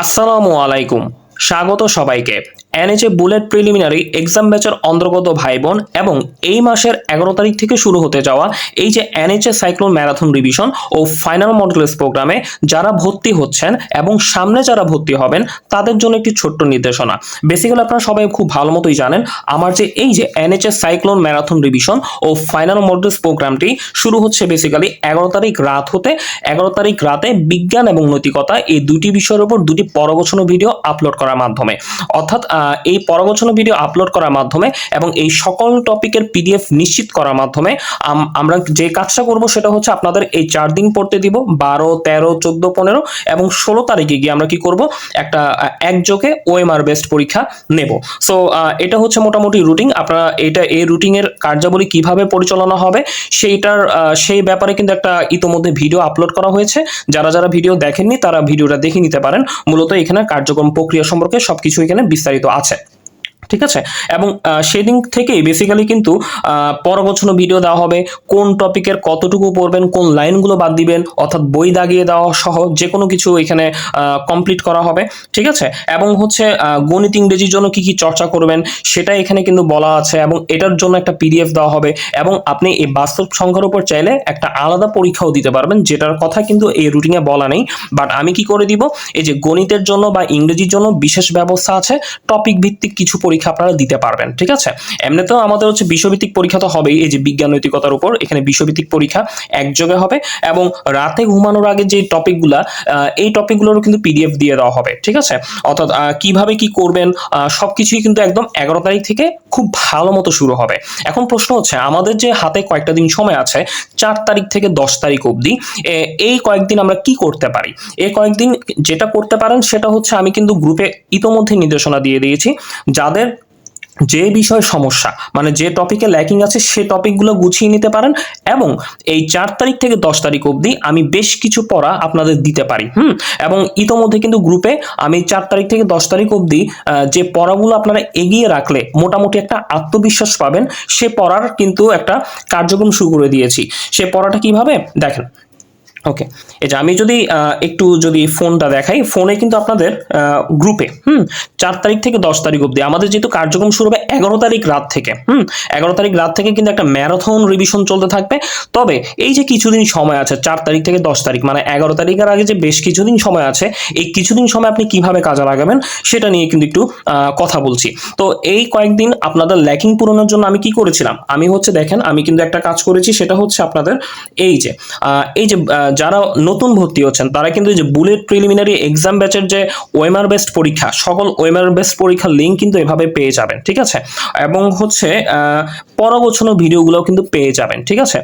আসসালামু আলাইকুম। স্বাগত সবাইকে। এনএচএ বুলেট প্রিলিমিনারি এক্সাম ব্যাচের অন্তর্গত ভাই বোন এবং এই মাসের এগারো তারিখ থেকে শুরু হতে যাওয়া এই যে এনএচএ সাইক্লোন ম্যারাথন রিভিশন ও ফাইনাল মডেলস প্রোগ্রামে যারা ভর্তি হচ্ছেন এবং সামনে যারা ভর্তি হবেন, তাদের জন্য একটি ছোট্ট নির্দেশনা। বেসিক্যালি আপনারা সবাই খুব ভালো মতোই জানেন, আমার যে এই যে এনএচএ সাইক্লোন ম্যারাথন রিভিশন ও ফাইনাল মডেলস প্রোগ্রামটি শুরু হচ্ছে বেসিক্যালি এগারো তারিখ রাত হতে। এগারো তারিখ রাতে বিজ্ঞান এবং নৈতিকতা এই দুটি বিষয়ের উপর দুটি পরগোছনো ভিডিও আপলোড করার মাধ্যমে। অর্থাৎ এই পরগোছনো ভিডিও আপলোড করার মাধ্যমে এবং এই সকল টপিকের পিডিএফ নিশ্চিত করার মাধ্যমে আম- আমরা যে কাজটা করব সেটা হচ্ছে আপনাদের এই চার দিন পড়তে দিব, বারো, তেরো, চোদ্দ, পনেরো এবং ষোলো তারিখে গিয়ে আমরা কি করব? একটা একযোগে ওএমআর বেস্ট পরীক্ষা নেব। সো এটা হচ্ছে মোটামুটি রুটিন আপনারা এটা, এই রুটিনের কার্যাবলী কীভাবে পরিচালনা হবে সেইটার সেই ব্যাপারে কিন্তু একটা ইতোমধ্যে ভিডিও আপলোড করা হয়েছে। যারা যারা ভিডিও দেখেননি তারা ভিডিওটা দেখে নিতে পারেন। মূলত এখানে কার্যক্রম প্রক্রিয়া সম্পর্কে সবকিছু এখানে বিস্তারিত আছে। ঠিক আছে? এবং সেদিন থেকেই বেসিক্যালি কিন্তু পরবর্তী ভিডিও দেওয়া হবে। কোন টপিকের কতটুকু পড়বেন, কোন লাইনগুলো বাদ দিবেন, অর্থাৎ বই দাগিয়ে দেওয়া সহ যে কোনো কিছু এখানে কমপ্লিট করা হবে। ঠিক আছে? এবং হচ্ছে গণিত ইংরেজির জন্য কি কি চর্চা করবেন, সেটা এখানে কিন্তু বলা আছে এবং এটার জন্য একটা পিডিএফ দেওয়া হবে। এবং আপনি এই বাস্তব সংখ্যার উপর চাইলে একটা আলাদা পরীক্ষাও দিতে পারবেন, যেটার কথা কিন্তু এই রুটিনে বলা নেই। বাট আমি কি করে দিব? এই যে গণিতের জন্য বা ইংরেজির জন্য বিশেষ ব্যবস্থা আছে টপিক ভিত্তিক কিছু পরীক্ষা আপনারা দিতে পারবেন ঠিক আছে? এমনিতেও আমাদের হচ্ছে বিশ্বভিত্তিক পরীক্ষা তো হবেই এই যে বিজ্ঞান নৈতিকতার উপর এখানে বিষয়ভিত্তিক পরীক্ষা একযোগে হবে এবং রাতে ঘুমানোর আগে যে টপিকগুলা এই টপিকগুলোরও কিন্তু পিডিএফ দিয়ে দেওয়া হবে ঠিক আছে? অর্থাৎ কীভাবে কি করবেন আহ, সবকিছুই কিন্তু একদম এগারো তারিখ থেকে খুব ভালো মতো শুরু হবে। এখন প্রশ্ন হচ্ছে আমাদের যে হাতে কয়েকটা দিন সময় আছে চার তারিখ থেকে দশ তারিখ অবধি এই কয়েকদিন আমরা কি করতে পারি? এই কয়েকদিন যেটা করতে পারেন সেটা হচ্ছে আমি কিন্তু গ্রুপে ইতোমধ্যে নির্দেশনা দিয়ে দিয়েছি যাদের যে বিষয় সমস্যা মানে যে টপিকে ল্যাকিং আছে, সে টপিকগুলো গুছিয়ে নিতে পারেন এবং এই চার তারিখ থেকে দশ তারিখ অবধি আমি বেশ কিছু পড়া আপনাদের দিতে পারি, হুম? এবং ইতোমধ্যে কিন্তু গ্রুপে আমি চার তারিখ থেকে দশ তারিখ অবধি যে পড়াগুলো আপনারা এগিয়ে রাখলে মোটামুটি একটা আত্মবিশ্বাস পাবেন, সে পড়ার কিন্তু একটা কার্যক্রম শুরু করে দিয়েছি। সে পড়াটা কীভাবে? দেখেন ওকে এই যে আমি যদি একটু যদি ফোনটা দেখাই, ফোনে কিন্তু আপনাদের গ্রুপে হুম, চার তারিখ থেকে দশ তারিখ অবধি আমাদের যেহেতু কার্যক্রম শুরু হবে এগারো তারিখ রাত থেকে, হুম, এগারো তারিখ রাত থেকে কিন্তু একটা ম্যারাথন রিভিশন চলতে থাকবে। তবে এই যে কিছুদিন সময় আছে, চার তারিখ থেকে দশ তারিখ মানে এগারো তারিখের আগে যে বেশ কিছুদিন সময় আছে, এই কিছুদিন সময় আপনি কীভাবে কাজে লাগাবেন সেটা নিয়ে কিন্তু একটু কথা বলছি। তো এই কয়েকদিন আপনাদের ল্যাকিং পূরণের জন্য আমি কি করেছিলাম? আমি হচ্ছে দেখেন, আমি কিন্তু একটা কাজ করেছি, সেটা হচ্ছে আপনাদের এই যে এই যে যারা নতুন ভর্তি হচ্ছেন তারা কিন্তু এই যে বুলেট প্রিলিমিনারি এক্সাম ব্যাচের যে ওয়েমার বেস্ট পরীক্ষা সকল ওয়েমার বেস্ট পরীক্ষার লিঙ্ক কিন্তু এভাবে পেয়ে যাবেন ঠিক আছে? এবং হচ্ছে আহ, পরবর্তী ভিডিওগুলোও কিন্তু পেয়ে যাবেন ঠিক আছে?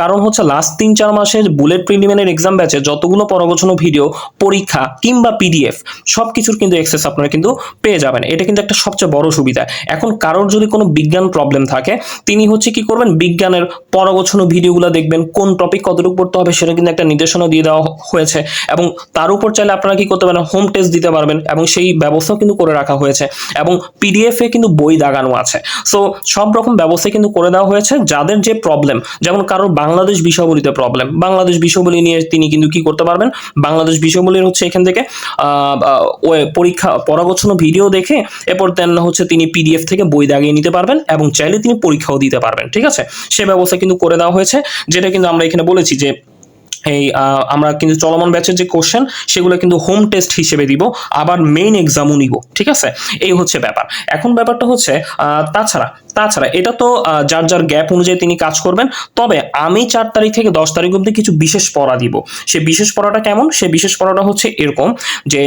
কারণ হচ্ছে লাস্ট তিন চার মাসের বুলেট প্রিলিমিনারি এক্সাম ব্যাচে যতগুলো পরবর্তী ভিডিও পরীক্ষা কিংবা পিডিএফ সব কিছুর কিন্তু অ্যাক্সেস আপনারা কিন্তু পেয়ে যাবেন। এটা কিন্তু একটা সবচেয়ে বড় সুবিধা। এখন কারোর যদি কোনো বিজ্ঞান প্রবলেম থাকে তিনি হচ্ছে কি করবেন? বিজ্ঞানের পরগোছনো ভিডিওগুলো দেখবেন কোন টপিক কতটুকু পড়তে হবে সেটা কিন্তু একটা নির্দেশনা দিয়ে দেওয়া হয়েছে এবং তার উপর চাইলে আপনারা কি করতে পারেন হোম টেস্ট দিতে পারবেন এবং সেই ব্যবস্থাও কিন্তু করে রাখা হয়েছে এবং পিডিএফ কিন্তু বই দাগানো আছে। সো সব রকম ব্যবস্থা কিন্তু করে দেওয়া হয়েছে যাদের যে প্রবলেম যেমন কারোর বাংলাদেশ বিষয়বলিতে প্রবলেম বাংলাদেশ বিষয়বলি নিয়ে তিনি কিন্তু কি করতে পারবেন? বাংলাদেশ বিষয়বলির হচ্ছে এখান থেকে আহ, পরীক্ষা পরাগচ্ছন্ন ভিডিও দেখে এরপর দেন হচ্ছে তিনি পিডিএফ থেকে বই দাগিয়ে নিতে পারবেন এবং চাইলে তিনি পরীক্ষাও দিতে পারবেন ঠিক আছে? সে ব্যবস্থা কিন্তু করে দেওয়া হয়েছে যেটা কিন্তু আমরা এখানে বলেছি যে এই আমরা কিন্তু চলমান ব্যাচের যে কোশ্চেন সেগুলো কিন্তু হোম টেস্ট হিসেবে দিব, আবার মেইন এক্সামও নিব, ঠিক আছে? এই হচ্ছে ব্যাপার। এখন ব্যাপারটা হচ্ছে তাছাড়া তাছাড়া এটা তো যার যার গ্যাপ অনুযায়ী তিনি কাজ করবেন। তবে আমি চার তারিখ থেকে দশ তারিখ অবধি কিছু বিশেষ পড়া দিব। সে বিশেষ পড়াটা কেমন? সে বিশেষ পড়াটা হচ্ছে এরকম যে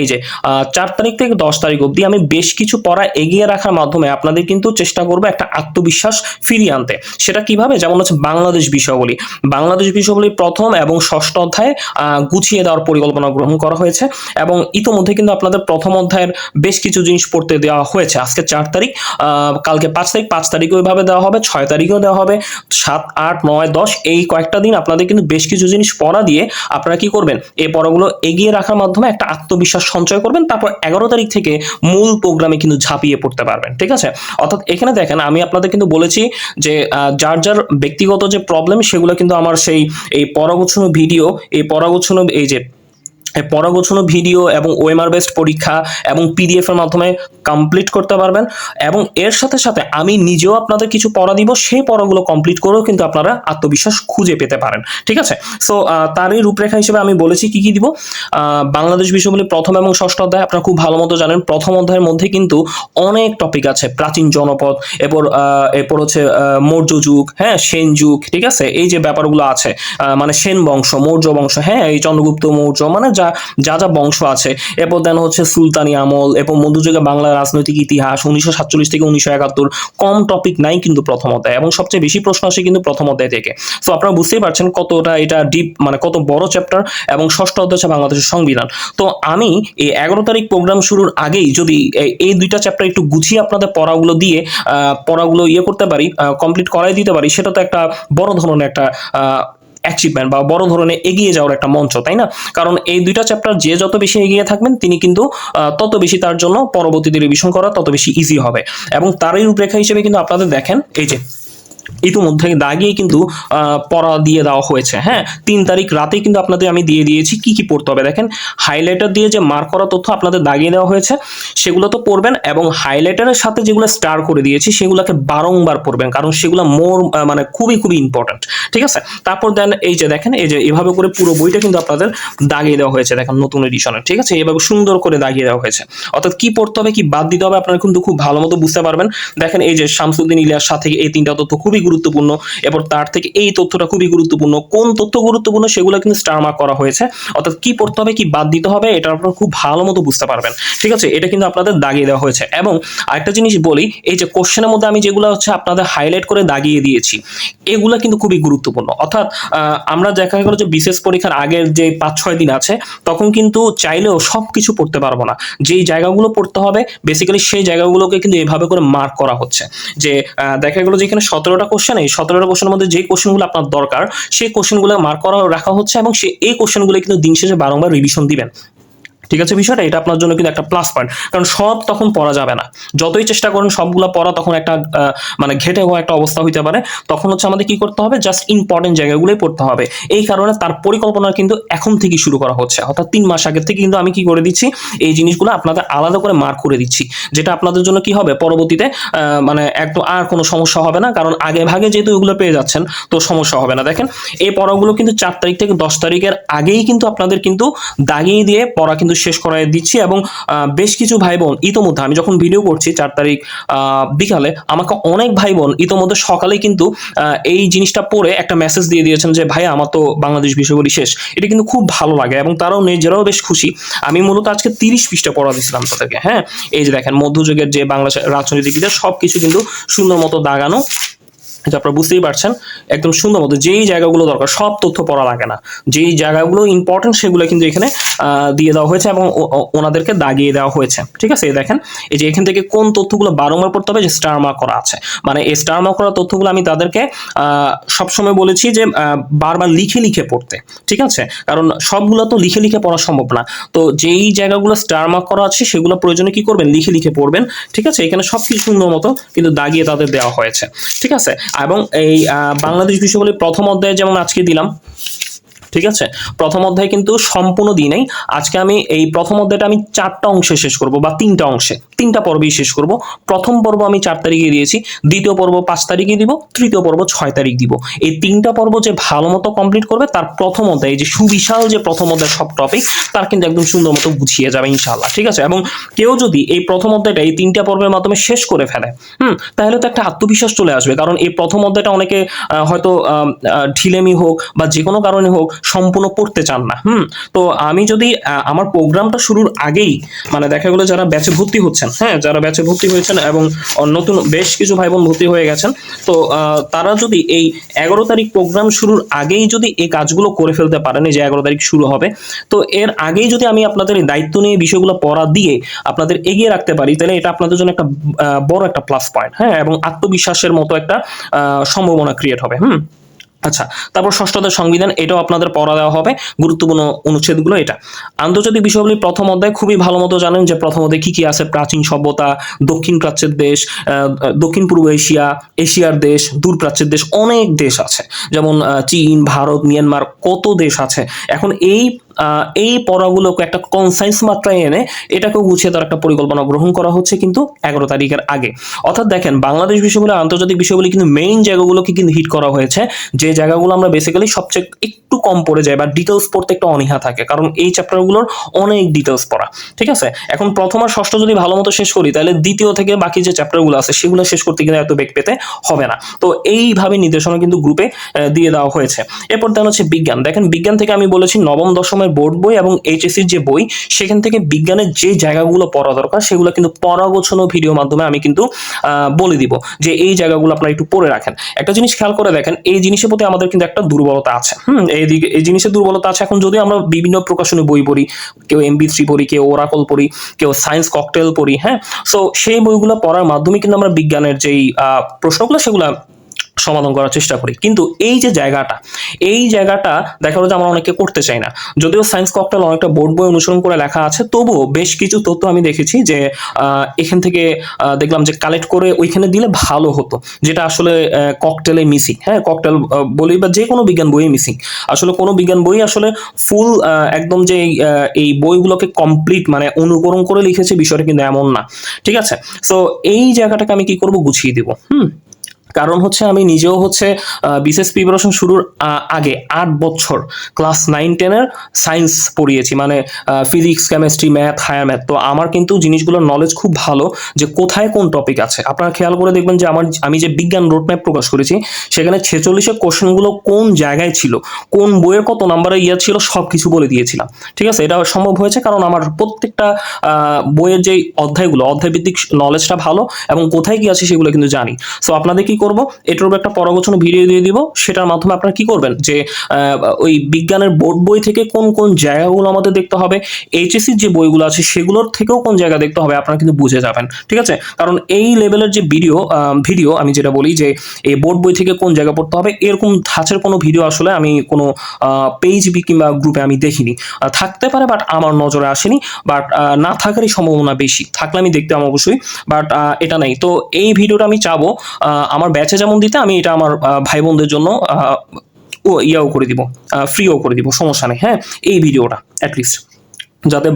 এই যে চার তারিখ থেকে দশ তারিখ অবধি আমি বেশ কিছু পড়া এগিয়ে রাখার মাধ্যমে আপনাদের কিন্তু চেষ্টা করব একটা আত্মবিশ্বাস ফিরিয়ে আনতে। সেটা কীভাবে? যেমন হচ্ছে বাংলাদেশ বিষয়াবলী। বাংলাদেশ বিষয়াবলী প্রথম এবং ষষ্ঠ অধ্যায়ে গুছিয়ে দেওয়ার পরিকল্পনা গ্রহণ করা হয়েছে এবং ইতোমধ্যে কিন্তু আপনাদের প্রথম অধ্যায়ের বেশ কিছু জিনিস পড়তে দেওয়া হয়েছে। আজকে চার তারিখ কালকে পাঁচ তারিখ, পাঁচ তারিখও এভাবে দেওয়া হবে, ছয় তারিখেও দেওয়া হবে, সাত, আট, নয়, দশ, এই কয়েকটা দিন আপনাদের কিন্তু বেশ কিছু জিনিস পড়া দিয়ে আপনারা কি করবেন? এই পড়াগুলো এগিয়ে রাখার মাধ্যমে একটা আত্মবিশ্বাস সঞ্চয় করবেন, তারপর এগারো তারিখ থেকে মূল প্রোগ্রামে কিন্তু ঝাঁপিয়ে পড়তে পারবেন, ঠিক আছে? অর্থাৎ এখানে দেখেন, আমি আপনাদের কিন্তু বলেছি যে যার যার ব্যক্তিগত যে প্রবলেম সেগুলো কিন্তু আমার সেই, এই পরগোছনো ভিডিও এই পরগোছনো, এই যে এই পড়া গোছানো ভিডিও এবং ওএমআর বেসড পরীক্ষা এবং পিডিএফ এর মাধ্যমে কমপ্লিট করতে পারবেন। এবং এর সাথে সাথে আমি নিজেও আপনাদের কিছু পড়া দিব, সেই পড়াগুলো কমপ্লিট করেও কিন্তু আপনারা আত্মবিশ্বাস খুঁজে পেতে পারেন। ঠিক আছে? সো তারই রূপরেখা হিসেবে আমি বলেছি কি কি দিব। বাংলাদেশ বিষয়গুলি প্রথম এবং ষষ্ঠ অধ্যায় আপনারা খুব ভালো মতো জানেন। প্রথম অধ্যায়ের মধ্যে কিন্তু অনেক টপিক আছে, প্রাচীন জনপদ, এরপর এরপর হচ্ছে মৌর্য যুগ হ্যাঁ সেন যুগ, ঠিক আছে? এই যে ব্যাপারগুলো আছে মানে সেন বংশ, মৌর্য বংশ হ্যাঁ এই চন্দ্রগুপ্ত মৌর্য মানে যা যা যা বংশ আছে। এরপর দেন হচ্ছে সুলতানি আমল, এরপর মধ্যযুগে বাংলার রাজনৈতিক ইতিহাস উনিশশো সাতচল্লিশ থেকে উনিশশো একাত্তর, কম টপিক নাই কিন্তু প্রথম অধ্যায় এবং সবচেয়ে বেশি প্রশ্ন আসে কিন্তু প্রথম অধ্যায় থেকে। সো আপনারা বুঝতেই পারছেন কতটা এটা ডিপ মানে কত বড় চ্যাপ্টার এবং ষষ্ঠ অধ্যায় হচ্ছে বাংলাদেশের সংবিধান। তো আমি এই এগারো তারিখ প্রোগ্রাম শুরুর আগেই যদি এই- দুইটা চ্যাপ্টার একটু গুছিয়ে আপনাদের পড়াগুলো দিয়ে পড়াগুলো ইয়ে করতে পারি কমপ্লিট করাই দিতে পারি, সেটা তো একটা বড় ধরনের একটা অ্যাচিভমেন্ট বা বড় ধরনের এগিয়ে যাওয়ার একটা মঞ্চ, তাই না? কারণ এই দুইটা চ্যাপ্টার যে যত বেশি এগিয়ে থাকবেন, তিনি কিন্তু তত বেশি তার জন্য পরবর্তীতে রিভিশন করা তত বেশি ইজি হবে। এবং তারই রূপরেখা হিসেবে কিন্তু আপনাদের দেখেন, এই যে ইতিমধ্যে দাগিয়ে কিন্তু পড়া দিয়ে দেওয়া হয়েছে। হ্যাঁ তিন তারিখ রাতেই কিন্তু আপনাদের আমি দিয়ে দিয়েছি, কি কি পড়তে হবে? দেখেন হাইলাইটার দিয়ে যে মার্ক করা তথ্য আপনাদের দাগিয়ে দেওয়া হয়েছে, সেগুলো তো পড়বেন এবং হাইলাইটারের সাথে যেগুলো স্টার করে দিয়েছি, সেগুলোকে বারংবার পড়বেন, কারণ সেগুলো মোর মানে খুবই খুবই ইম্পর্ট্যান্ট ঠিক আছে? তারপর দেন এই যে দেখেন, এই যে এভাবে করে পুরো বইটা কিন্তু আপনাদের দাগিয়ে দেওয়া হয়েছে, দেখেন নতুন এডিশনের ঠিক আছে? এভাবে সুন্দর করে দাগিয়ে দেওয়া হয়েছে। অর্থাৎ কি পড়তে হবে, কি বাদ দিতে হবে, আপনারা কিন্তু খুব ভালো মতো বুঝতে পারবেন। দেখেন, এই যে শামসুদ্দিন ইলিয়াস সাথে এই তিনটা তথ্য খুবই গুরুত্বপূর্ণ। এরপর তার থেকে এই তথ্যটা খুবই গুরুত্বপূর্ণ। কোন তথ্য গুরুত্বপূর্ণ সেগুলো কিন্তু স্টার মার্ক করা হয়েছে। অর্থাৎ কি পড়তে হবে, কি বাদ দিতে হবে এটা আপনারা খুব ভালো মতো বুঝতে পারবেন। ঠিক আছে? এটা কিন্তু আপনাদের দাগিয়ে দেওয়া হয়েছে। এবং আরেকটা জিনিস বলি, এই যে কোশ্চেনের মধ্যে আমি যেগুলো হচ্ছে আপনাদের হাইলাইট করে দাগিয়ে দিয়েছি, এগুলো কিন্তু খুবই গুরুত্বপূর্ণ। অর্থাৎ আমরা দেখা গেল যে বিশেষ পরীক্ষার আগের যে পাঁচ ছয় দিন আছে, তখন কিন্তু চাইলেও সব কিছু পড়তে পারব না। যেই জায়গাগুলো পড়তে হবে বেসিক্যালি সেই জায়গাগুলোকে কিন্তু এভাবে করে মার্ক করা হচ্ছে। যে দেখা গেলো যে এখানে সতেরোটা কোশ্চেন এই সতেরোটা কোশ্চেনের মধ্যে যে কোশ্চেনগুলো আপনার দরকার, সেই কোশ্চেনগুলো মার্ক করা, রাখা হচ্ছে এবং সে এই কোশ্চেনগুলো কিন্তু দিন শেষে বারংবার রিভিশন দিবেন। ঠিক আছে বিষয়টা? এটা আপনার জন্য কিন্তু একটা প্লাস পয়েন্ট কারণ সব তখন পড়া যাবে না। যতই চেষ্টা করেন সবগুলো পড়া তখন একটা মানে ঘেটে হওয়া একটা অবস্থা হইতে পারে। তখন হচ্ছে আমাদের কি করতে হবে? জাস্ট ইম্পর্টেন্ট জায়গাগুলোই পড়তে হবে। এই কারণে তার পরিকল্পনা কিন্তু এখন থেকে শুরু করা হচ্ছে। অর্থাৎ তিন মাস আগের থেকে কিন্তু আমি কি করে দিচ্ছি? এই জিনিসগুলো আপনাদের আলাদা করে মার্ক করে দিচ্ছি। যেটা আপনাদের জন্য কি হবে? পরবর্তীতে মানে একদম আর কোনো সমস্যা হবে না। কারণ আগে ভাগে যেহেতু এগুলো পেয়ে যাচ্ছেন, তো সমস্যা হবে না। দেখেন, এই পড়াগুলো কিন্তু চার তারিখ থেকে দশ তারিখের আগেই কিন্তু আপনাদের কিন্তু দাগিয়ে দিয়ে পড়া কিন্তু শেষ করাই দিচ্ছি এবং বেশ কিছু ভাই বোন ইতোমধ্যে, আমি যখন ভিডিও করছি চার তারিখ বিকালে, আমাকে অনেক ভাই বোন ইতোমধ্যে সকালেই কিন্তু এই জিনিসটা পড়ে একটা মেসেজ দিয়ে দিয়েছেন যে ভাই আমার তো বাংলাদেশ বিষয়গুলি শেষ। এটা কিন্তু খুব ভালো লাগে এবং তারাও নিজেরাও বেশ খুশি। আমি মূলত আজকে তিরিশ পৃষ্ঠা পড়া দিয়েছিলাম তাদেরকে হ্যাঁ? এই যে দেখেন, মধ্যযুগের যে বাংলা রাজনীতিবিদের সব কিছু কিন্তু সুন্দর মতো দাগানো এটা আপনারা বুঝতেই পারছেন, একদম সুন্দর মতো যেই জায়গাগুলো দরকার, সব তথ্য পড়া লাগে না। যেই জায়গাগুলো ইম্পর্টেন্ট সেগুলো কিন্তু এখানে দিয়ে দেওয়া হয়েছে এবং ওনাদেরকে দাগিয়ে দেওয়া হয়েছে। ঠিক আছে দেখেন, এই যে এখান থেকে কোন তথ্যগুলো বারংবার পড়তে হবে, যে স্টার মার্ক করা আছে। মানে এই স্টার মার্ক করা তথ্যগুলো আমি তাদেরকে সবসময় বলেছি যে বারবার লিখে লিখে পড়তে। ঠিক আছে? কারণ সবগুলো তো লিখে লিখে পড়া সম্ভব না। তো যেই জায়গাগুলো স্টার মার্ক করা আছে, সেগুলো প্রয়োজনে কি করবেন? লিখে লিখে পড়বেন। ঠিক আছে? এখানে সব কিছু সুন্দর মতো কিন্তু দাগিয়ে তাদের দেওয়া হয়েছে। ঠিক আছে? এবং এই বাংলাদেশ বাংলাদেশ বলে প্রথম অধ্যায়ে যেমন আজকে দিলাম, ঠিক আছে? প্রথম অধ্যায় কিন্তু সম্পূর্ণ দিই নাই। আজকে আমি এই প্রথম অধ্যায়টা আমি চারটা অংশে শেষ করব বা তিনটা অংশে। তিনটা পর্বেই শেষ করব। প্রথম পর্ব আমি চার তারিখে দিয়েছি, দ্বিতীয় পর্ব পাঁচ তারিখে দিব, তৃতীয় পর্ব ছয় তারিখ দিব। এই তিনটা পর্ব যে ভালো মতো কমপ্লিট করবে, তার প্রথম এই যে সুবিশাল যে প্রথম অধ্যায় সব টপিক তার কিন্তু একদম সুন্দর মতো গুছিয়ে যাবে ইনশাআল্লাহ, ঠিক আছে? এবং কেউ যদি এই প্রথম অধ্যায়টা এই তিনটা পর্বের মাধ্যমে শেষ করে ফেলে, হুম, তাহলে তো একটা আত্মবিশ্বাস চলে আসবে। কারণ এই প্রথম অধ্যায়টা অনেকে হয়তো ঢিলেমি হোক বা যে কোনো কারণে হোক সম্পূর্ণ পড়তে চান না, হুম? তো আমি যদি আমার প্রোগ্রামটা শুরুর আগেই মানে দেখা গেলো যারা ব্যাচে ভর্তি হচ্ছেন হ্যাঁ যারা ব্যাচে ভর্তি হয়েছেন এবং নতুন বেশ কিছু ভাই বোন ভর্তি হয়ে গেছেন, তো তারা যদি এই এগারো তারিখ প্রোগ্রাম শুরুর আগেই যদি এই কাজগুলো করে ফেলতে পারেন যে এগারো তারিখ শুরু হবে, তো এর আগেই যদি আমি আপনাদের দায়িত্ব নিয়ে বিষয়গুলো পড়া দিয়ে আপনাদের এগিয়ে রাখতে পারি, তাহলে এটা আপনাদের জন্য একটা বড় একটা প্লাস পয়েন্ট হ্যাঁ এবং আত্মবিশ্বাসের মতো একটা সম্ভাবনা ক্রিয়েট হবে, হুম? আচ্ছা তারপর ষষ্ঠদের সংবিধান, এটাও আপনাদের পড়া দেওয়া হবে। গুরুত্বপূর্ণ অনুচ্ছেদগুলো এটা। আন্তর্জাতিক বিষয়গুলি প্রথম অধ্যায় খুবই ভালো মতো জানেন যে প্রথম অধ্যায় কী কি আছে, প্রাচীন সভ্যতা, দক্ষিণ প্রাচ্যের দেশ দক্ষিণ পূর্ব এশিয়া, এশিয়ার দেশ, দূর প্রাচ্যের দেশ, অনেক দেশ আছে। যেমন চীন, ভারত, মিয়ানমার, কত দেশ আছে। এখন এই এই পড়াগুলোকে একটা কনসাইন্স মাত্রায় এনে এটাকেও গুছিয়ে তার একটা পরিকল্পনা গ্রহণ করা হচ্ছে কিন্তু এগারো তারিখের আগে। অর্থাৎ দেখেন, বাংলাদেশ বিষয়গুলো আন্তর্জাতিক বিষয়গুলি কিন্তু মেইন জায়গাগুলোকে কিন্তু হিট করা হয়েছে, যে জায়গাগুলো আমরা বেসিক্যালি সবচেয়ে একটু কম পড়ে যায় বা ডিটেলস পড়তে একটু অনীহা থাকে, কারণ এই চ্যাপ্টারগুলোর অনেক ডিটেলস পড়া, ঠিক আছে? এখন প্রথম আর ষষ্ঠ যদি ভালো মতো শেষ করি, তাহলে দ্বিতীয় থেকে বাকি যে চ্যাপ্টারগুলো আছে, সেগুলো শেষ করতে কিন্তু এত বেগ পেতে হবে না। তো এইভাবে নির্দেশনা কিন্তু গ্রুপে দিয়ে দেওয়া হয়েছে। এরপর দেন হচ্ছে বিজ্ঞান। দেখেন, বিজ্ঞান থেকে আমি বলেছি নবম দশমের বোর্ড বই এবং এইচএসির যে বই, সেখান থেকে বিজ্ঞানের যে জায়গাগুলো পড়া দরকার, সেগুলো কিন্তু পরাগোছনো ভিডিও মাধ্যমে আমি কিন্তু বলে দিব যে এই জায়গাগুলো আপনারা একটু পড়ে রাখেন। একটা জিনিস খেয়াল করে দেখেন, এই জিনিসের প্রতি আমাদের কিন্তু একটা দুর্বলতা আছে। হুম, এই দিকে, এই জিনিসের দুর্বলতা আছে। এখন যদি আমরা বিভিন্ন প্রকাশনী বই পড়ি, কেউ এমবি থ্রি পড়ি, কেউ ওরাকল পড়ি, কেউ সায়েন্স ককটেল পড়ি হ্যাঁ? সো সেই বইগুলো পড়ার মাধ্যমে কিন্তু আমরা বিজ্ঞানের যেই প্রশ্নগুলো, সেগুলো সমাধান করার চেষ্টা করি। কিন্তু এই যে জায়গাটা, এই জায়গাটা দেখা গেলো যে আমরা অনেকে করতে চাই না। যদিও সায়েন্স ককটেল অনেকটা বোর্ড বই অনুসরণ করে লেখা আছে, তবুও বেশ কিছু তথ্য আমি দেখেছি যে এখান থেকে দেখলাম যে কালেক্ট করে ওইখানে দিলে ভালো হতো, যেটা আসলে ককটেলে মিসিং হ্যাঁ ককটেল বলি বা যে কোনো বিজ্ঞান বইয়ে মিসিং আসলে কোনো বিজ্ঞান বই আসলে ফুল একদম যে এই বইগুলোকে কমপ্লিট মানে অনুকরণ করে লিখেছে বিষয়টা কিন্তু এমন না। ঠিক আছে? সো এই জায়গাটাকে আমি কি করব? গুছিয়ে দিব। হুম? কারণ হচ্ছে আমি নিজেও হচ্ছে বিশেষ প্রিপারেশন শুরুর আগে আট বছর ক্লাস নাইন টেনের সায়েন্স পড়িয়েছি। মানে physics chemistry math higher math তো আমার কিন্তু জিনিসগুলোর নলেজ খুব ভালো যে কোথায় কোন টপিক আছে। আপনারা খেয়াল করে দেখবেন যে আমার, আমি যে বিজ্ঞান রোডম্যাপ প্রকাশ করেছি, সেখানে ছেচল্লিশে কোশ্চেনগুলো কোন জায়গায় ছিল, কোন বইয়ের কত নাম্বারে ইয়ে ছিল সব কিছু বলে দিয়েছিলাম। ঠিক আছে? এটা সম্ভব হয়েছে কারণ আমার প্রত্যেকটা বইয়ের যে অধ্যায়গুলো, অধ্যায়ভিত্তিক নলেজটা ভালো এবং কোথায় কি আছে সেগুলো কিন্তু জানি। সো আপনাদের কি করব এটার উপর একটা পরগোছন ভিডিও দিয়ে দিব। সেটার মাধ্যমে আপনারা কি করবেন? যে ওই বিজ্ঞানের বোর্ড বই থেকে কোন কোন জায়গাগুলো আমাদের দেখতে হবে এইচএসির যে বইগুলো আছে সেগুলোর থেকেও কোন জায়গা দেখতে হবে আপনারা কিন্তু বুঝে যাবেন। ঠিক আছে? কারণ এই লেভেলের যে ভিডিও ভিডিও আমি যেটা বলি যে এই বোর্ড বই থেকে কোন জায়গা পড়তে হবে এরকম ধাঁচের কোনো ভিডিও আসলে আমি কোনো পেজ বি কিংবা গ্রুপে আমি দেখিনি। থাকতে পারে বাট আমার নজরে আসেনি বাট না থাকারই সম্ভাবনা বেশি। থাকলে আমি দেখতাম অবশ্যই বাট এটা নেই। তো এই ভিডিওটা আমি চাবো আহ, আমার ব্যাচে যেমন দিতে, আমি এটা আমার ভাই বোনদের জন্য ও ইয়াও করে দিব ফ্রিও করে দিব, সমস্যা নেই হ্যাঁ? এই ভিডিওটা অ্যাটলিস্ট যাতে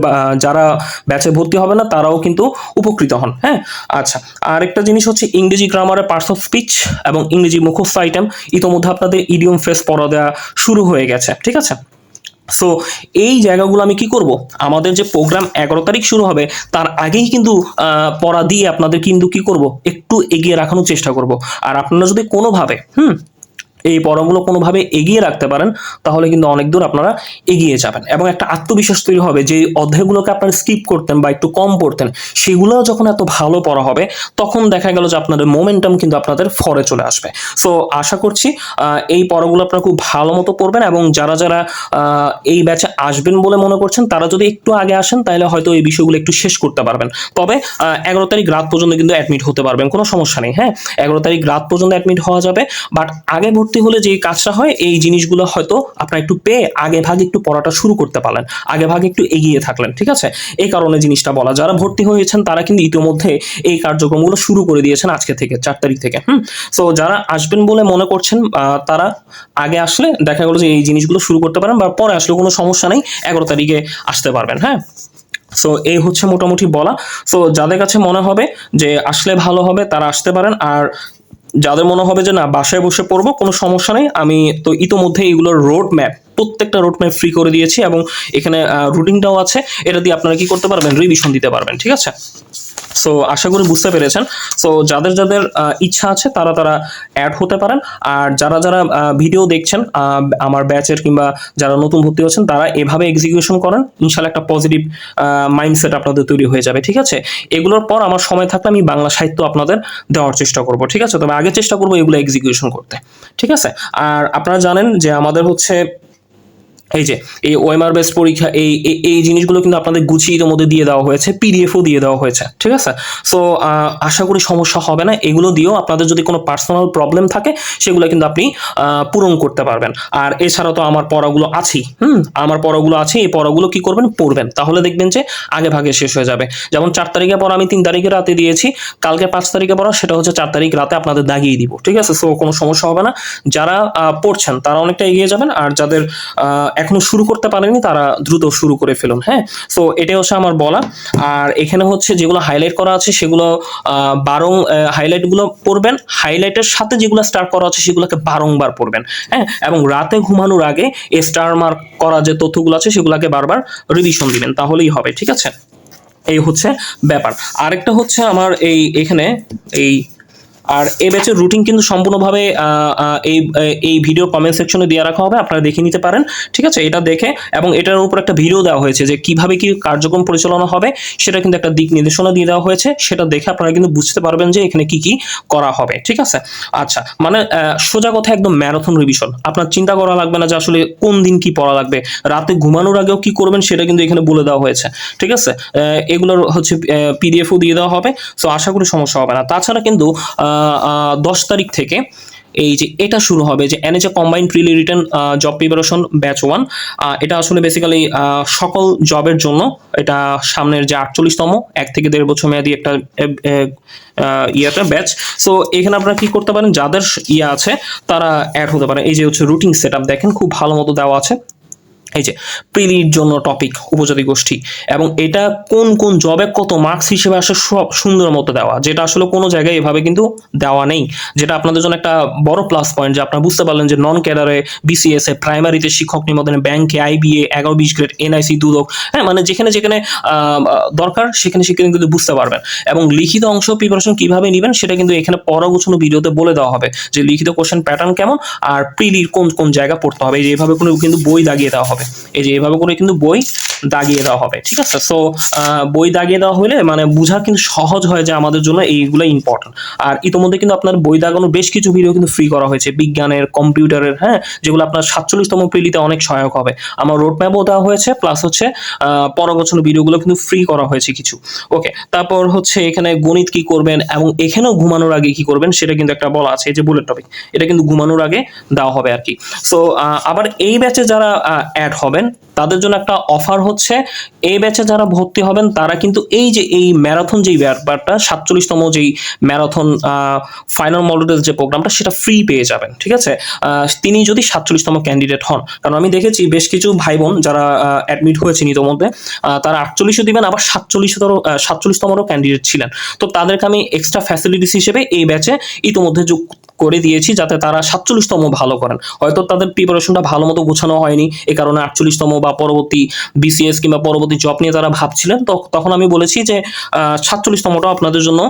যারা ব্যাচে ভর্তি হবে না, তারাও কিন্তু উপকৃত হন হ্যাঁ? আচ্ছা আরেকটা জিনিস হচ্ছে ইংরেজি গ্রামারের পার্টস অফ স্পিচ এবং ইংরেজি মুখস্থ আইটেম ইতোমধ্যে আপনাদের ইডিয়ম ফেস পড়া দেওয়া শুরু হয়ে গেছে, ঠিক আছে? সো এই জায়গাগুলো আমি কি করব? আমাদের যে প্রোগ্রাম এগারো তারিখ শুরু হবে, তার আগেই কিন্তু পড়া দিয়ে আপনাদের কিন্তু কি করব? একটু এগিয়ে রাখানোর চেষ্টা করব। আর আপনারা যদি কোনোভাবে, হুম এই পড়াগুলো কোনোভাবে এগিয়ে রাখতে পারেন, তাহলে কিন্তু অনেক দূর আপনারা এগিয়ে যাবেন। এবং একটা আত্মবিশ্বাস তৈরি হবে যে অধ্যায়গুলোকে আপনারা স্কিপ করতেন বা একটু কম পড়তেন সেগুলো যখন এত ভালো পড়া হবে, তখন দেখা গেল যে আপনাদের মোমেন্টাম কিন্তু আপনাদের ফরে চলে আসবে। সো আশা করছি এই পড়াগুলো আপনারা খুব ভালো মতো পড়বেন এবং যারা যারা এই ব্যাচে আসবেন বলে মনে করছেন, তারা যদি একটু আগে আসেন, তাহলে হয়তো এই বিষয়গুলো একটু শেষ করতে পারবেন। তবে এগারো তারিখ রাত পর্যন্ত কিন্তু অ্যাডমিট হতে পারবেন, কোনো সমস্যা নেই হ্যাঁ? এগারো তারিখ রাত পর্যন্ত অ্যাডমিট হওয়া যাবে বাট আগে ভর্তি হলে যে কাজটা হয়, এই জিনিসগুলো হয়তো আপনারা একটু পেয়ে আগে ভাগে একটু পড়াটা শুরু করতে পারলেন। আগে ভাগে একটু এগিয়ে থাকলেন, ঠিক আছে? এই কারণে জিনিসটা বলা। যারা ভর্তি হয়েছেন, তারা কিন্তু ইতিমধ্যে এই কার্যক্রমগুলো শুরু করে দিয়েছেন আজকে থেকে, চার তারিখ থেকে, হুম? সো যারা আসবেন বলে মনে করছেন তারা আগে আসলে দেখা গেলো যে এই জিনিসগুলো শুরু করতে পারেন বা পরে আসলে কোনো সমস্যা নেই, এগারো তারিখে আসতে পারবেন হ্যাঁ? সো এই হচ্ছে মোটামুটি বলা। সো যাদের কাছে মনে হবে যে আসলে ভালো হবে, তারা আসতে পারেন। আর যাদের মনে হবে যে না, বাসায় বসে পড়ব, কোনো সমস্যা নেই। আমি তো ইতোমধ্যে এইগুলোর রোড ম্যাপ প্রত্যেকটা রোড ম্যাপ ফ্রি করে দিয়েছি এবং এখানে রুটিনটাও আছে। এটা দিয়ে আপনারা কি করতে পারবেন? রিভিশন দিতে পারবেন, ঠিক আছে? সো আশা করি বুঝতে পেরেছেন। সো যাদের যাদের ইচ্ছা আছে, তারা তারা অ্যাড হতে পারেন। আর যারা যারা ভিডিও দেখছেন আমার ব্যাচের কিংবা যারা নতুন ভর্তি হচ্ছেন, তারা এভাবে এক্সিকিউশন করেন, ইনশাল্লাহ একটা পজিটিভ মাইন্ডসেট আপনাদের তৈরি হয়ে যাবে, ঠিক আছে? এগুলোর পর আমার সময় থাকলে আমি বাংলা সাহিত্য আপনাদের দেওয়ার চেষ্টা করব, ঠিক আছে? তবে আগে চেষ্টা করব এগুলো এক্সিকিউশন করতে, ঠিক আছে? আর আপনারা জানেন যে আমাদের হচ্ছে এই যে, এই ওএমআর বেস পরীক্ষা, এই, এই- জিনিসগুলো কিন্তু আপনাদের গুছিয়ে মধ্যে দিয়ে দেওয়া হয়েছে পিডিএফও দিয়ে দেওয়া হয়েছে, ঠিক আছে? সো আশা করি সমস্যা হবে না। এগুলো দিয়েও আপনাদের যদি কোনো পার্সোনাল প্রবলেম থাকে, সেগুলো কিন্তু আপনি পূরণ করতে পারবেন। আর এছাড়া তো আমার পড়াগুলো আছেই, হুম? আমার পড়াগুলো আছে, এই পড়াগুলো কি করবেন? পড়বেন। তাহলে দেখবেন যে আগে ভাগে শেষ হয়ে যাবে। যেমন চার তারিখে পড়া আমি তিন তারিখে রাতে দিয়েছি, কালকে পাঁচ তারিখে পড়া, সেটা হচ্ছে চার তারিখ রাতে আপনাদের দাগিয়ে দিব, ঠিক আছে? সো কোনো সমস্যা হবে না। যারা পড়ছেন, তারা অনেকটা এগিয়ে যাবেন। আর যাদের এখনও শুরু করতে পারেনি, তারা দ্রুত শুরু করে ফেলুন হ্যাঁ? সো এটাই হচ্ছে আমার বলা। আর এখানে হচ্ছে যেগুলো হাইলাইট করা আছে, সেগুলো বারং হাইলাইটগুলো পড়বেন। হাইলাইটের সাথে যেগুলো স্টার করা আছে, সেগুলোকে বারংবার পড়বেন হ্যাঁ? এবং রাতে ঘুমানোর আগে স্টার মার্ক করা যে তথ্যগুলো আছে, সেগুলোকে বারবার রিভিশন দিবেন, তাহলেই হবে, ঠিক আছে? এই হচ্ছে ব্যাপার। আরেকটা হচ্ছে আমার এই এখানে, এই আর এই ব্যাচের রুটিন কিন্তু সম্পূর্ণভাবে এই এই ভিডিও কমেন্ট সেকশনে দিয়ে রাখা হবে, আপনারা দেখে নিতে পারেন, ঠিক আছে? এটা দেখে এবং এটার উপর একটা ভিডিও দেওয়া হয়েছে যে কীভাবে কি কার্যক্রম পরিচালনা হবে, সেটা কিন্তু একটা দিক নির্দেশনা দিয়ে দেওয়া হয়েছে, সেটা দেখে আপনারা কিন্তু বুঝতে পারবেন যে এখানে কি কি করা হবে, ঠিক আছে? আচ্ছা মানে সোজা কথা একদম ম্যারাথন রিভিশন আপনার চিন্তা করা লাগবে না যে আসলে কোন দিন কি পড়া লাগবে, রাতে ঘুমানোর আগেও কি করবেন সেটা কিন্তু এখানে বলে দেওয়া হয়েছে, ঠিক আছে? এগুলোর হচ্ছে পিডিএফও দিয়ে দেওয়া হবে সো আশা করি সমস্যা হবে না। তাছাড়া কিন্তু দশ তারিখ থেকে এই যে এটা শুরু হবে যে NHA combine prelim written job preparation batch one এটা আসলে বেসিক্যালি সকল জবের জন্য এটা সামনের যে আটচল্লিশতম, এক থেকে দেড় বছর মেয়াদি একটা ইয়েটা ব্যাচ সো এখানে আপনারা কি করতে পারেন? যাদের ইয়ে আছে, তারা অ্যাড হতে পারে। এই যে হচ্ছে রুটিন সেট দেখেন, খুব ভালো মতো দেওয়া আছে। এই যে প্রিলির জন্য টপিক উপজাতি গোষ্ঠী, এবং এটা কোন কোন জবে কত মার্কস হিসেবে আসে সব সুন্দর মতো দেওয়া, যেটা আসলে কোনো জায়গায় এভাবে কিন্তু দেওয়া নেই, যেটা আপনাদের জন্য একটা বড় প্লাস পয়েন্ট যে আপনারা বুঝতে পারলেন যে নন ক্যাডারে বিসিএস এ প্রাইমারিতে শিক্ষক নিবন্ধনে ব্যাংকে আইবিএ এগারো বিশ গ্রেড এনআইসি দুদক হ্যাঁ মানে যেখানে যেখানে দরকার, সেখানে সেখানে কিন্তু বুঝতে পারবেন, এবং লিখিত অংশ প্রিপারেশন কীভাবে নেবেন, সেটা কিন্তু এখানে পরগোছানো ভিডিওতে বলে দেওয়া হবে, যে লিখিত কোশ্চেন প্যাটার্ন কেমন, আর প্রিলির কোন কোন জায়গা পড়তে হবে, এই যে এভাবে কোনো কিন্তু বই দাগিয়ে দেওয়া হবে। এই যে এভাবে করে কিন্তু বই দাগিয়ে দেওয়া হবে, ঠিক আছে? সো বই দাগিয়ে দেওয়া হলে মানে বোঝা কিন্তু সহজ হয় যে আমাদের জন্য এইগুলো ইম্পর্টেন্ট আর ইতোমধ্যে কিন্তু আপনার বই দাগানো বেশ কিছু ভিডিও কিন্তু ফ্রি করা হয়েছে, বিজ্ঞানের, কম্পিউটারের হ্যাঁ? যেগুলো আপনার সাতচল্লিশতম প্রিলিতে অনেক সহায়ক হবে। আমার রোড ম্যাপও দেওয়া হয়েছে প্লাস হচ্ছে পরগছন্ন ভিডিওগুলো কিন্তু ফ্রি করা হয়েছে কিছু। ওকে তারপর হচ্ছে এখানে গণিত কি করবেন এবং এখানেও ঘুমানোর আগে কি করবেন সেটা কিন্তু একটা বলা আছে, এই যে বুলেট টপিক এটা কিন্তু ঘুমানোর আগে দেওয়া হবে আর কি। সো আবার এই ব্যাচে যারা অ্যাড হবেন। তাদের জন্য একটা অফার হচ্ছে, এই ব্যাচে যারা ভর্তি হবেন, তারা কিন্তু এই যে এই ম্যারাথন যেই ব্যাপারটা, সাতচল্লিশতম যেই ম্যারাথন ফাইনাল মডেল যে প্রোগ্রামটা, সেটা ফ্রি পেয়ে যাবেন, ঠিক আছে? তিনি যদি সাতচল্লিশতম ক্যান্ডিডেট হন, কারণ আমি দেখেছি বেশ কিছু ভাই বোন যারা অ্যাডমিট হয়েছেন ইতোমধ্যে তারা আটচল্লিশও দিবেন, আবার সাতচল্লিশতর সাতচল্লিশতমরও ক্যান্ডিডেট ছিলেন। তো তাদেরকে আমি এক্সট্রা ফ্যাসিলিটিস হিসেবে এই ব্যাচে ইতোমধ্যে যোগ করে দিয়েছি, যাতে তারা সাতচল্লিশতম ভালো করেন। হয়তো তাদের প্রিপারেশনটা ভালো মতো গোছানো হয়নি এই কারণে আটচল্লিশতম বা পরবর্তী বিসিএস কিংবা পরবর্তী জব নিয়ে তারা ভাবছিলেন তখন আমি বলেছি যে সাতচল্লিশতমটা আপনাদের জন্য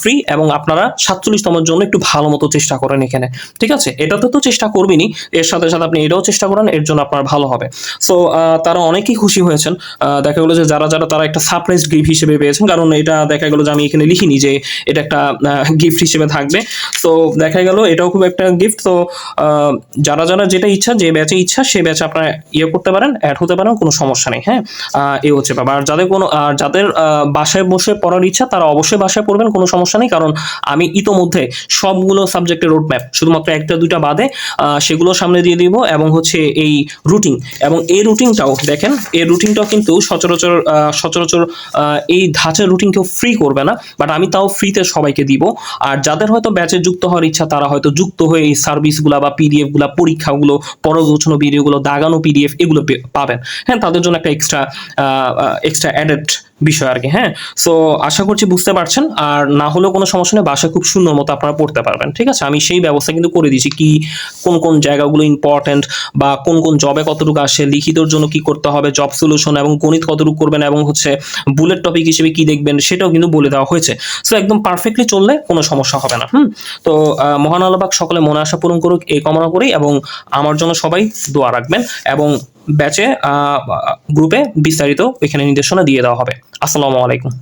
ফ্রি এবং আপনারা সাতচল্লিশতমের জন্য একটু ভালো মতো চেষ্টা করেন এখানে। ঠিক আছে? এটাতে তো চেষ্টা করবেনই। এর সাথে সাথে আপনি এটাও চেষ্টা করেন, এর জন্য আপনার ভালো হবে। সো তারা অনেকেই খুশি হয়েছেন। দেখা গেলো যে, যারা যারা তারা একটা সারপ্রাইজ গিফট হিসেবে পেয়েছেন, কারণ এটা দেখা গেলো যে, আমি এখানে লিখিনি যে, এটা একটা গিফট হিসেবে থাকবে। তো দেখা গেল এটাও খুব একটা গিফট তো যারা যারা যেটা ইচ্ছা, যে ব্যাচে ইচ্ছা, সে ব্যাচে আপনারা ইয়ে করতে পারেন অ্যাড হতে পারেন, কোনো সমস্যা নেই হ্যাঁ? এই হচ্ছে ব্যাপার। আর যাদের কোনো আর যাদের বাসায় বসে পড়ার ইচ্ছা, তারা অবশ্যই বাসায় পড়বেন, কোনো সমস্যা নেই, কারণ আমি ইতোমধ্যে সবগুলো সাবজেক্টের রোড ম্যাপ শুধুমাত্র একটা, দুইটা বাদে সেগুলো সামনে দিয়ে দিব এবং হচ্ছে এই রুটিন এবং এই রুটিনটাও দেখেন, এই রুটিনটাও কিন্তু সচরাচর সচরাচর এই ধাঁচের রুটিন কেউ ফ্রি করবে না বাট আমি তাও ফ্রিতে সবাইকে দিব। আর যাদের হয়তো ব্যাচে যুক্ত হওয়ার ইচ্ছা, তারা হয়তো যুক্ত হয়ে এই সার্ভিসগুলো বা পিডিএফগুলা, পরীক্ষাগুলো পরগোছানো ভিডিওগুলো দাগানো পিডিএফ এগুলো পাবেন। হ্যাঁ তাদের জন্য একটা এক্সট্রা এক্সট্রা অ্যাডেড বিষয় আর কি হ্যাঁ? সো আশা করছি বুঝতে পারছেন। আর না হলেও কোনো সমস্যা নেই, বাসায় খুব সুন্দর মতো আপনারা পড়তে পারবেন, ঠিক আছে? আমি সেই ব্যবস্থা কিন্তু করে দিয়েছি কি কোন কোন জায়গাগুলো ইম্পর্ট্যান্ট বা কোন কোন জবে কতটুকু আসে, লিখিতর জন্য কি করতে হবে জব সলিউশন এবং গণিত কতটুকু করবেন এবং হচ্ছে বুলেট টপিক হিসেবে কি দেখবেন, সেটাও কিন্তু বলে দেওয়া হয়েছে। সো একদম পারফেক্টলি চললে কোনো সমস্যা হবে না, হুম? তো মহান আল্লাহবাক সকলে মনে আশা পূরণ করুক, এই কামনা করি এবং আমার জন্য সবাই দোয়া রাখবেন এবং ব্যাচে গ্রুপে বিস্তারিত এখানে নির্দেশনা দিয়ে দেওয়া হবে। আসসালামু আলাইকুম।